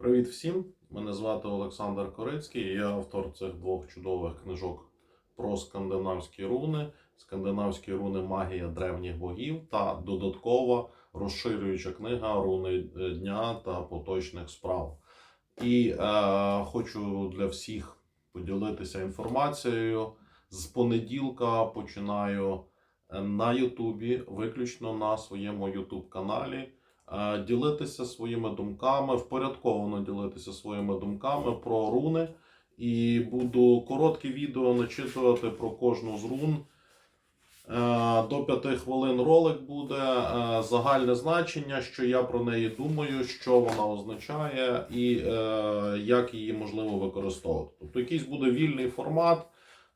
Привіт всім! Мене звати Олександр Корицький. Я автор цих двох чудових книжок про скандинавські руни, скандинавські руни магія древніх богів та додаткова розширююча книга руни е, дня та поточних справ. І е, хочу для всіх поділитися інформацією. З понеділка починаю е, на Ютубі, виключно на своєму Ютуб каналі ділитися своїми думками, впорядковано ділитися своїми думками про руни. І буду короткі відео начитувати про кожну з рун. Е, До 5 хвилин ролик буде е, загальне значення, що я про неї думаю, що вона означає і е, як її можливо використовувати. Тобто якийсь буде вільний формат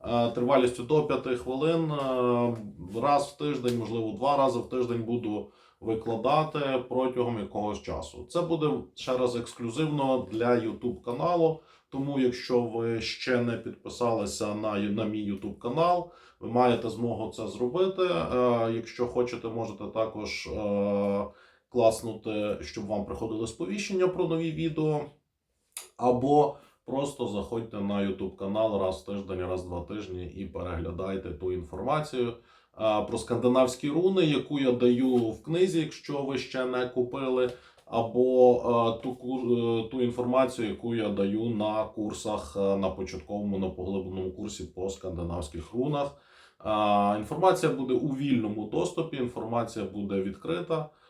е, тривалістю до 5 хвилин. е, Раз в тиждень, можливо, два рази в тиждень буду викладати протягом якогось часу. Це буде ще раз ексклюзивно для YouTube каналу. Тому, якщо ви ще не підписалися на, на мій YouTube канал, ви маєте змогу це зробити. Е, якщо хочете, можете також е, класнути, щоб вам приходили сповіщення про нові відео. Або просто заходьте на YouTube канал раз в тиждень, раз в два тижні і переглядайте ту інформацію про скандинавські руни, яку я даю в книзі, якщо ви ще не купили, або е, ту, е, ту інформацію, яку я даю на курсах е, на початковому на поглибленому курсі по скандинавських рунах. Е, Інформація буде у вільному доступі, інформація буде відкрита.